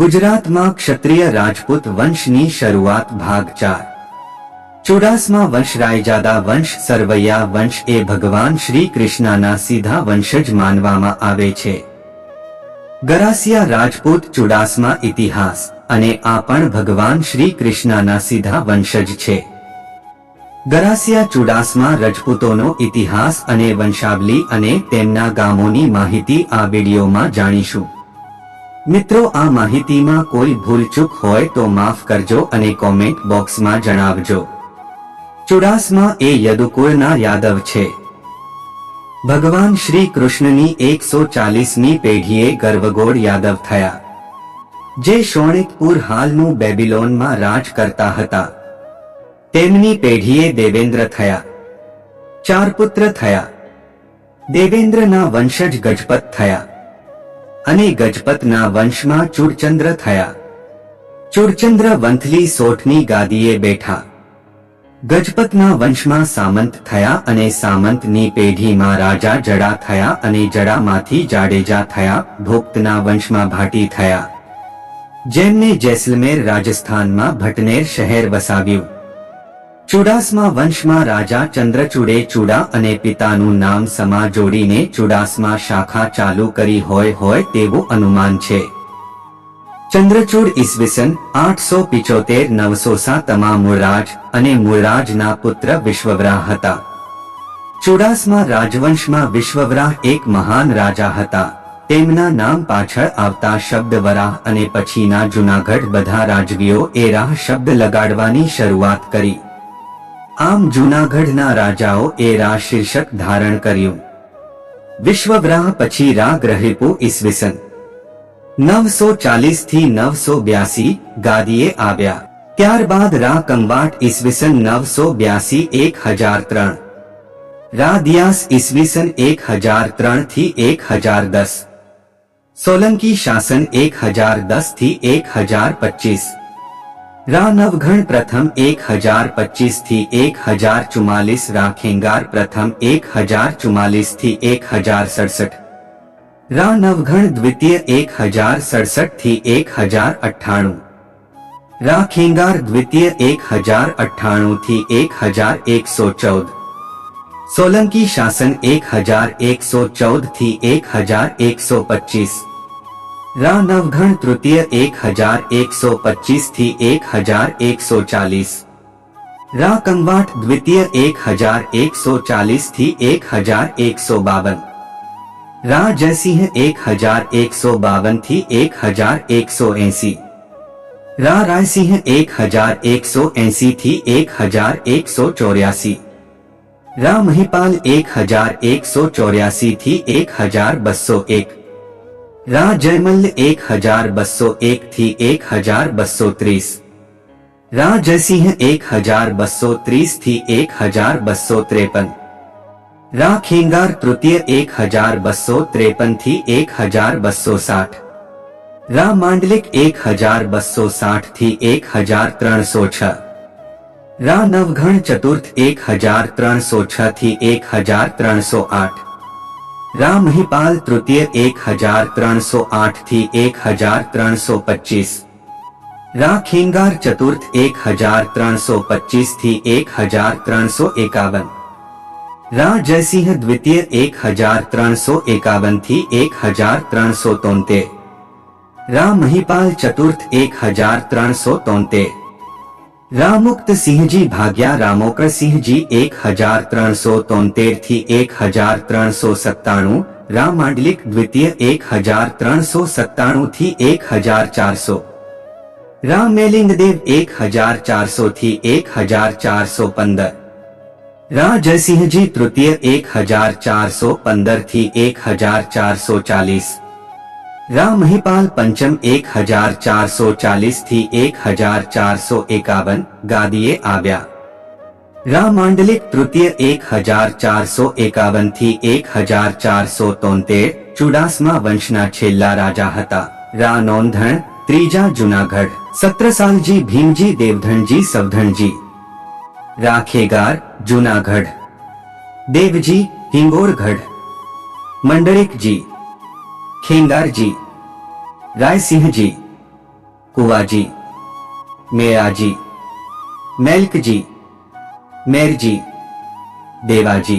ગુજરાતમાં ક્ષત્રિય રાજપૂત વંશની શરૂઆત ભાગ ચાર. ચુડાસમા વંશ રાયજાદા વંશ સરવૈયા વંશ એ ભગવાન શ્રી કૃષ્ણના સીધા વંશજ માનવામાં આવે છે. ગરાસિયા રાજપૂત ચુડાસમા ઇતિહાસ અને આ પણ ભગવાન શ્રી કૃષ્ણના સીધા વંશજ છે. ગરાસિયા ચુડાસમા રજપૂતોનો ઇતિહાસ અને વંશાવલી અને તેમના ગામોની માહિતી આ વિડીયોમાં જાણીશું. મિત્રો, આ માહિતીમાં કોઈ ભૂલચૂક હોય તો માફ કરજો અને કોમેન્ટ બોક્સમાં જણાવજો. ચુડાસમા એ યદુકુળના યાદવ છે. ભગવાન શ્રી કૃષ્ણની એકસો ચાલીસમી પેઢીએ ગર્વગોળ યાદવ થયા. જે શોણિતપુર હાલનું બેબિલોનમાં રાજ કરતા હતા. તેમની પેઢીએ દેવેન્દ્ર થયા. ચાર પુત્ર થયા. દેવેન્દ્રના વંશજ ગજપત થયા. અને ગજપતના વંશમાં ચૂરચંદ્ર થયા. ચૂરચંદ્ર વંથલી સોઠની ગાદીએ બેઠા. ગજપતના વંશમાં સામંત થયા અને સામંતની પેઢીમાં રાજા જડા થયા અને જડામાંથી જાડેજા થયા ભોક્તના વંશમાં ભાટી થયા. જેમને જેસલમેર રાજસ્થાનમાં ભટનેર શહેર વસાવ્યું. ચુડાસમા વંશમાં રાજા ચંદ્રચૂડે ચૂડા અને પિતાનું નામ સમા જોડીને ચુડાસમા શાખા ચાલુ કરી હોય હોય તેવું અનુમાન છે. ચંદ્રચૂડ ઈસવીસન આઠસો પિચોતેર નવસો સાતમાં મૂળરાજ અને મૂળરાજના પુત્ર વિશ્વવરાહ હતા. ચુડાસમા રાજવંશમાં વિશ્વવરાહ એક મહાન રાજા હતા. તેમના નામ પાછળ આવતા શબ્દ વરાહ અને પછીના જુનાગઢ બધા રાજવીઓ એ રાહ શબ્દ લગાડવાની શરૂઆત કરી. આમ જૂનાગઢના રાજાઓ એ રા શીર્ષક ધારણ કર્યું વિશ્વગ્રાહ પછી રા ગ્રહિપુ ઈસવીસન નવસો ચાલીસ થી નવસો બ્યાસી ગાદીએ આવ્યા ત્યારબાદ રા કંબાટ ઈસવીસન નવસો બ્યાસી એક હજાર ત્રણ રા દિયાસ ઈસવીસન એક હજાર ત્રણ થી એક હજાર દસ સોલંકી શાસન એક હજાર દસ થી એક હજાર પચીસ रानवघन प्रथम 1025 थी 1044 राखेंगार प्रथम 1044 थी एक हज़ार सड़सठ रानवघन द्वितीय एक हज़ार सड़सठ थी एक हज़ार अठाणु राखेंगार द्वितीय एक हज़ार अट्ठाणु थी एक हज़ार एक सौ चौदह सोलंकी शासन 1114 थी 1125 रानवघन तृतीय एक हज़ार एक सौ पच्चीस थी एक हज़ार एक सौ चालीस रा कंगवाट द्वितीय एक हज़ार एक सौ चालीस थी एक हज़ार एक सौ बावन रा जयसिंह एक हज़ार एक सौ बावन थी एक हज़ार एक सौ ऐसी रा राय सिंह एक हज़ार एक सौ ऐसी थी एक हज़ार एक सौ चौरासी रा महिपाल एक हज़ार एक सौ चौरासी थी एक हज़ार बसो एक રા જયમલ્લ એક હજાર બસો એક થી એક હજાર બસો ત્રીસ રા જયસિંહ એક હજાર બસો ત્રીસ થી એક હજાર બસો ત્રેપન રા ખેંગાર તૃતીય એક હજાર બસો ત્રેપન થી એક હજાર બસો સાઠ રા માંડલિક એક હજાર બસો સાઠ થી એક હજાર ત્રણસો છ રા નવઘણ ચતુર્થ એક હજાર ત્રણસો છ થી એક હજાર ત્રણસો આઠ રામ મહિપાલ તૃતીય એક હજાર ત્રણસો આઠ થી એક હજાર ત્રણસો પચીસ રા ખેંગાર ચતુર્થ એક હજાર ત્રણસો પચીસ થી એક હજાર ત્રણસો એકાવન રા જયસિંહ દ્વિતીય એક હજાર ત્રણસો એકાવન થી એક હજાર ત્રણસો તોતેર રા મહિપાલ ચતુર્થ એક હજાર ત્રણસો તોતેર રામુક્ત સિંહજી ભાગ્યા રામોકરસિંહજી એક હજાર ત્રણસો તોતેર થી એક હજાર ત્રણસો સત્તાણું રામ માંડલિક દ્વિતીય એક હજાર ત્રણસો સત્તાણું થી એક હજાર ચારસો રામ મેલિંગદેવ એક હજાર ચારસો થી એક હજાર ચારસો પંદર રા જયસિંહજી તૃતીય એક હજાર ચારસો પંદર થી એક હજાર ચારસો ચાલીસ રા મહિપાલ પંચમ એક હજાર ચારસો ચાલીસથી એક હજાર ચારસો એકાવન ગાદીએ આવ્યા. રા માંડલિક તૃતીય એક હજાર ચારસો એકાવનથી એક હજાર ચારસો તોતેર ચુડાસમા વંશના છેલ્લા રાજા હતા. રા નોંધણ, ત્રીજા જુનાગઢ સત્રસાલજી ભીમજી દેવધણજી સવધણજી રાખેગાર, જુનાગઢ. દેવજી, હિંગોરગઢ. મંડળિકજી खेंगार जी राय सिंह जी कुआ जी, मेरा जी, मेल्क जी, मेर जी, देवा जी,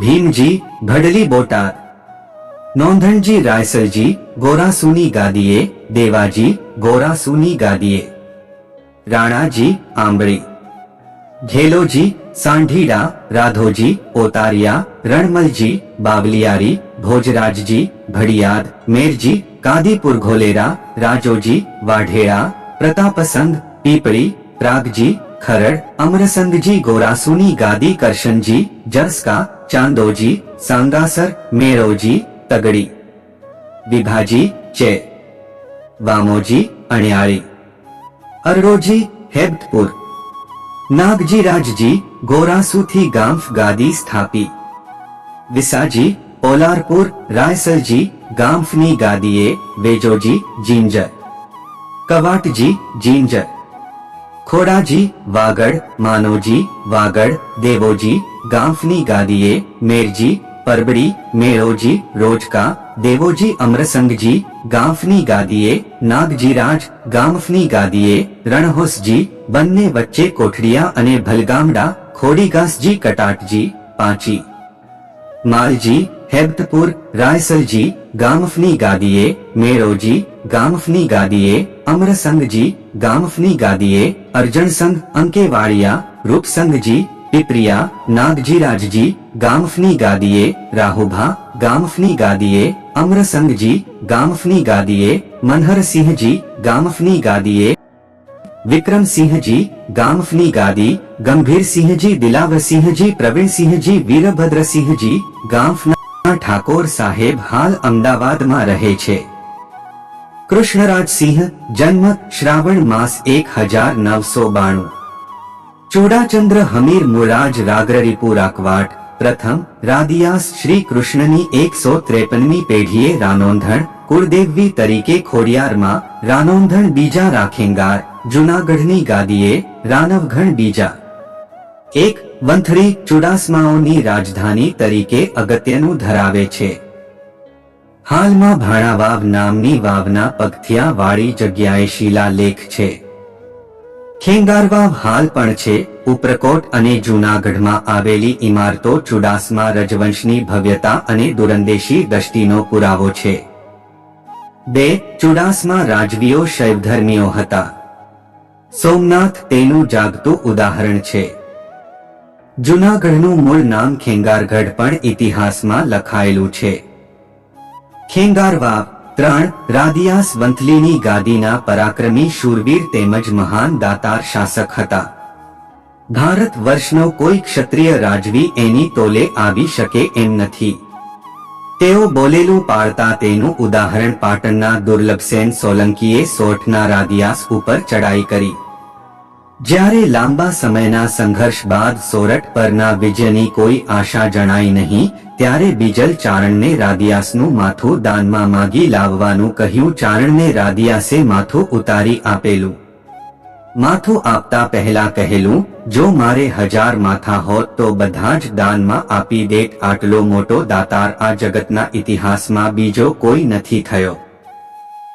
भीम जी, भडली बोटा नौंधन जी, रायसर जी, गोरा सुनी गादिए देवा जी, गोरा सुनी गादिए राणा जी आंबड़ी ढेलो जी, सांढीडा, राधो जी, ओतारिया, रणमल जी, बावलियारी भोजराज जी, भड़ियाद, मेर जी, कादीपुर घोलेरा राजोजी वाढ़ेरा, प्रताप संघ, पीपड़ी, प्राग जी, खरड़ अमरसंद जी, गोरासुनी, गादी, करशन जी, जरसका चांदोजी सांगासर मेरोजी तगड़ी। विभाजी चे। वामोजी अणियाड़ी अरड़ोजी हेबतपुर नागजी राजजी गोरासुथी गोरासू गांफ गादी स्थापी। विसाजी ઓલારપુર રાયસરજી ગામફની ગાદીએ વેજોજી જીંજર કવાટજી જીંજર ખોડાજી વાગડ માનોજી વાગડ દેવોજી ગાંફની ગાદીએ મેરજી પરબડી મેળોજી રોજકા દેવોજી અમરસંગજી ગાંફની ગાદીએ નાગજીરાજ ગામફની ગાદીએ રણહોસજી બંને વચ્ચે કોઠડિયા અને ભલગામડા ખોડીગાસજી કટાટજી પાંચી માલજી હેબતપુર રાયસલજી ગામફની ગાદીએ મેળોજી ગામફની ગાદીએ અમરસંગજી ગામફની ગાદીએ અર્જણસંગ અંકેવાડિયા રૂપસંગજી પીપરિયા નાગજીરાજજી ગામફની ગાદીએ રાહુભા ગામફની ગાદીએ અમરસંગજી ગામફની ગાદીએ મનહરસિંહજી ગામફની ગાદીએ વિક્રમસિંહજી ગામફની ગાદી ગંભીરસિંહજી દિલાવરસિંહજી પ્રવીણસિંહજી વીરભદ્રસિંહજી ગામફના ઠાકોર સાહેબ હાલ અમદાવાદમાં રહે છે. કૃષ્ણરાજસિંહ, જન્મ શ્રાવણ માસ એક હજાર નવસો બાણું. ચૂડાચંદ્ર હમીર મુરાજ રાગરરીપુર અકવાટ પ્રથમ રાદિયાસ શ્રી કૃષ્ણની એકસો ત્રેપનમી પેઢીએ રાનોંધણ કુળદેવી તરીકે ખોડિયારમાં, રાનોંધણ બીજા રાખેંગાર, જુનાગઢની ગાદીએ રાનવઘણ બીજા. એક વંથળી ચુડાસમાઓની રાજધાની તરીકે અગત્યનું ધરાવે છે. હાલમાં ભાણાવાવ નામની વાવના પગથિયા વાળી જગ્યાએ શિલાલેખ છે. ખેંગારવાવ હાલ પણ છે. ઉપરકોટ અને જૂનાગઢમાં આવેલી ઇમારતો ચુડાસમા રજવંશની ભવ્યતા અને દુરંદેશી દ્રષ્ટિનો પુરાવો છે. બે, ચુડાસમા રાજવીઓ શૈવધર્મીઓ હતા. સોમનાથ તેનું જાગતું ઉદાહરણ છે. જૂનાગઢનું મૂળ નામ ખેંગારગઢ પણ ઇતિહાસમાં લખાયેલું છે. ખેંગારવા, ત્રણ રાદિયાસ વંથલીની ગાદીના પરાક્રમી શૂરવીર તેમજ મહાન દાતાર શાસક હતા. ભારત વર્ષનો કોઈ ક્ષત્રિય રાજવી એની તોલે આવી શકે એમ નથી. તેઓ બોલેલું પાળતા તેનું ઉદાહરણ પાટણના દુર્લભસેન સોલંકીએ સોઠના રાદિયાસ ઉપર ચડાઈ કરી. જ્યારે લાંબા સમયના સંઘર્ષ બાદ સોરઠ પરના વિજયની કોઈ આશા જણાઈ નહીં, ત્યારે બીજલ ચારણને રાદિયાસનું માથું દાનમાં માગી લાવવાનું કહ્યું. ચારણને રાદિયાસે માથું ઉતારી આપેલું. માથું આપતા પહેલા કહેલું, જો મારે હજાર માથા હોત તો બધા જ દાનમાં આપી દેત. આટલો મોટો દાતાર આ જગતના ઇતિહાસમાં બીજો કોઈ નથી થયો.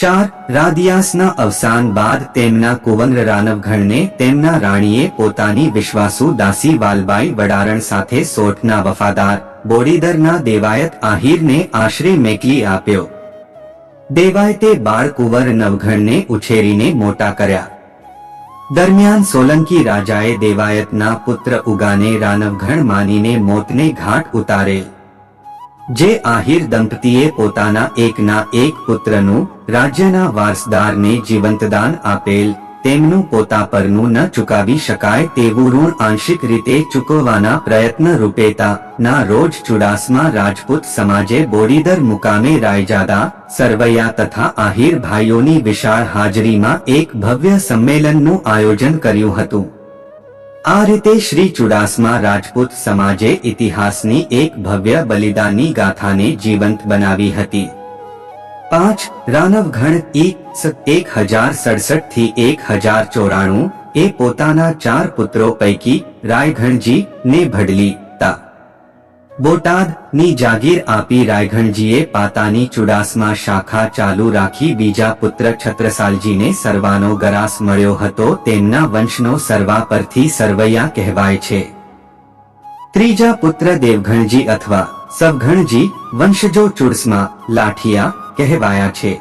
ચાર, રાદિયાસના અવસાન બાદ તેમના કુંવર રાનવઘણને તેમના રાણીએ પોતાની વિશ્વાસુ દાસી વાલબાઈ વડારણ સાથે સોઠના વફાદાર બોડીદરના દેવાયત આહિરને આશરે મેકલી આપ્યો. દેવાયતે બાળ કુંવર નવઘણને ઉછેરીને મોટા કર્યા. દરમિયાન સોલંકી રાજાએ દેવાયતના પુત્ર ઉગાને રાનવઘણ માનીને મોતને ઘાટ ઉતારેલ જે આહિર દંપતીએ પોતાના એકના એક પુત્રનું, રાજ્યના વારસદારને જીવંતદાન આપેલ, તેમનું પોતા પરનું ન ચૂકાવી શકાય તેવું ઋણ આંશિક રીતે ચૂકવવાના પ્રયત્ન રૂપેતા, ના રોજ ચુડાસમા રાજપૂત સમાજે બોડીદર મુકામે રાયજાદા, સરવૈયા તથા આહિર ભાઈઓની વિશાળ હાજરીમાં એક ભવ્ય સંમેલનનું આયોજન કર્યું હતું. આ રીતે શ્રી ચુડાસમા રાજપૂત સમાજે ઇતિહાસની એક ભવ્ય બલિદાનની ગાથાને જીવંત બનાવી હતી. પાંચ, રાનવઘણ એક હજાર સડસઠથી એક હજાર ચોરાણું એ પોતાના ચાર પુત્રો પૈકી રાયઘણજી ને ભડલી. બોટાદની જાગીર આપી રાયગણજીએ પાતાની ચુડાસમા શાખા ચાલુ રાખી બીજા પુત્ર છત્રસાલજીને સર્વાનો ગરાસ મળ્યો હતો. તેમના વંશનો સર્વા પરથી સરવૈયા કહેવાય છે. ત્રીજા પુત્ર દેવગણજી અથવા સવઘણજી વંશજો ચુડસમા લાઠિયા કહેવાયા છે.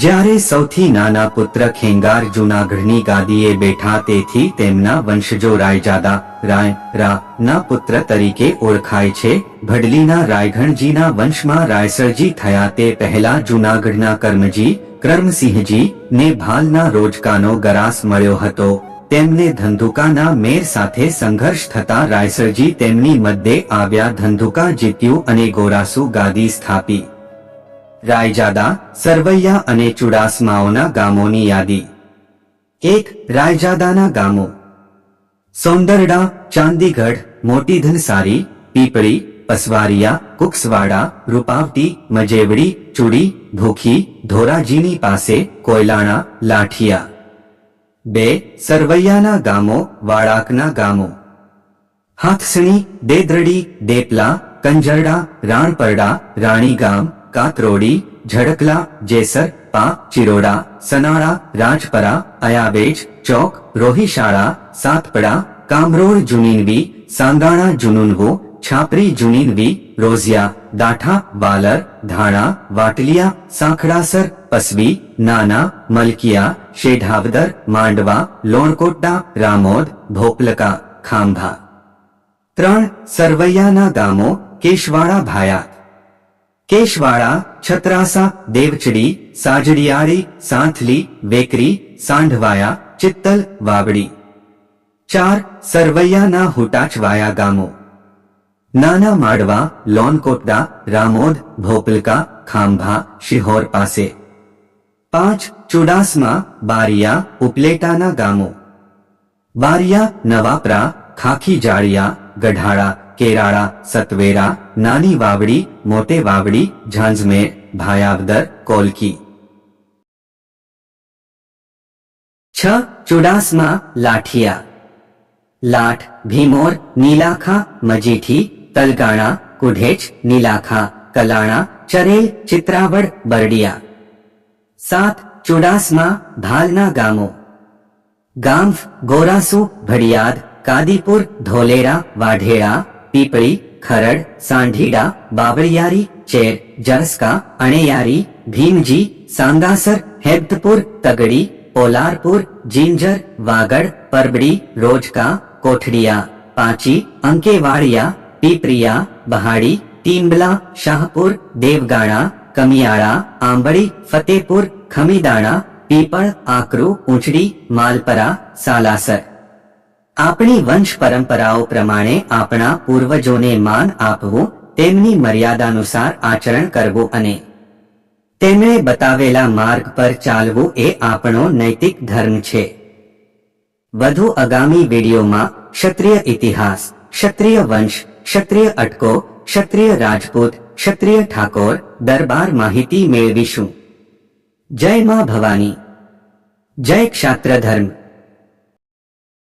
જ્યારે સૌથી નાના પુત્ર ખેંગાર જૂનાગઢની ગાદીએ બેઠા તેથી તેમના વંશજો રાયજાદા, રાય રા ના પુત્ર તરીકે ઓળખાય છે. ભડલીના રાયગણજીના વંશમાં રાયસરજી થયા તે પહેલા જૂનાગઢના કર્મજી, કર્મસિંહજી ને ભાલના રોજકાનો ગરાસ મળ્યો હતો. તેમને ધંધુકાના મેર સાથે સંઘર્ષ થતા રાયસરજી તેમની મધ્યે આવ્યા ધંધુકા જીત્યું અને ગોરાસુ ગાદી સ્થાપી. રાયજાદા, સરવૈયા અને ચુડાસમાઓના ગામોની યાદી. એક રાયજાદાના ગામો. સોંદરડા, ચાંદીગઢ મોટી ધનસારી પીપળી, પસવારિયા, કુક્સવાડા, રૂપાવટી, મજેવડી, ચુડી, ભૂખી, ધોરાજીની પાસે કોયલાણા, લાઠિયા. બે સરવૈયાના ગામો, વાળાકના ગામો. હાથસણી, દેદ્રડી, દેપલા, કંજરડા, રાણપરડા, રાણીગામ કાતરોડી ઝડકલા જેસર પા ચિરોડા સનાળા રાજપરા અયાબેજ ચોક રોહિશાળા સાતપડા કામરોડ જુનીનવી સાંગાણા જુનુનવો છાપરી જુનીનવી રોઝિયા દાઠા વાલર ધાણા વાટલિયા સાંખડાસર પસવી નાના મલકિયા શેઢાવદર માંડવા લોણકોટડા રામોદ ભોપલકા ખાંભા ત્રણ સરવૈયાના ગામો કેશવાડા ભાયા કેશવાડા છત્રાસા દેવચડી સાજડિયાળી સાંથલી વેકરી સાંઢવાયા ચિત્તલ વાવડી ચાર સરવૈયાના હુટાચવાયા ગામો નાના માડવા લોનકોટડા રામોદ ભોપલકા ખાંભા શિહોર પાસે પાંચ ચુડાસમા બારિયા ઉપલેટાના ગામો બારિયા નવાપરા ખાખી જાળિયા ગઢાળા કેરાળા, સતવેરા, નાની વાવડી, મોટે વાવડી, ઝાંઝમેર, ભાયાવદર, કોલકી. છ ચુડાસમા લાઠિયા. લાઠ, ભીમોર, નીલાખા, મજીઠી, તલગાણા, કુઢેચ, નીલાખા, કલાણા, ચરેલ, ચિત્રાવડ, બરડિયા. સાત ચુડાસમા ભાલના ગામો. ગામ્ફ ગોરાસુ, ભડિયાદ, કાદીપુર, ધોલેરા વાઢેડા पीपरी, खरड़, सांढीडा, बाबरियारी, चेर, जरसका, अणेयारी, भीमजी सांदासर हेदपुर तगड़ी ओलारपुर जिंजर, वागड़, परबड़ी, रोजका, कोठड़िया, पाची, अंकेवाड़िया, पीपरिया, बहाड़ी टीम्बला शाहपुर, देवगाड़ा, कमियाड़ा आम्बड़ी फतेहपुर, खमीदाड़ा पीपड़ आकरू उचड़ी मालपरा, सालासर। આપણી વંશ પરંપરાઓ પ્રમાણે આપણા પૂર્વજોને માન આપવું, તેમની મર્યાદાનુસાર આચરણ કરવું અને તેમણે બતાવેલા માર્ગ પર ચાલવું એ આપણો નૈતિક ધર્મ છે. વધુ આગામી વિડીયોમાં ક્ષત્રિય ઇતિહાસ, ક્ષત્રિય વંશ, ક્ષત્રિય અટકો, ક્ષત્રિય રાજપૂત, ક્ષત્રિય ઠાકોર દરબાર માહિતી મેળવીશું. જય માં ભવાની. જય ક્ષાત્ર ધર્મ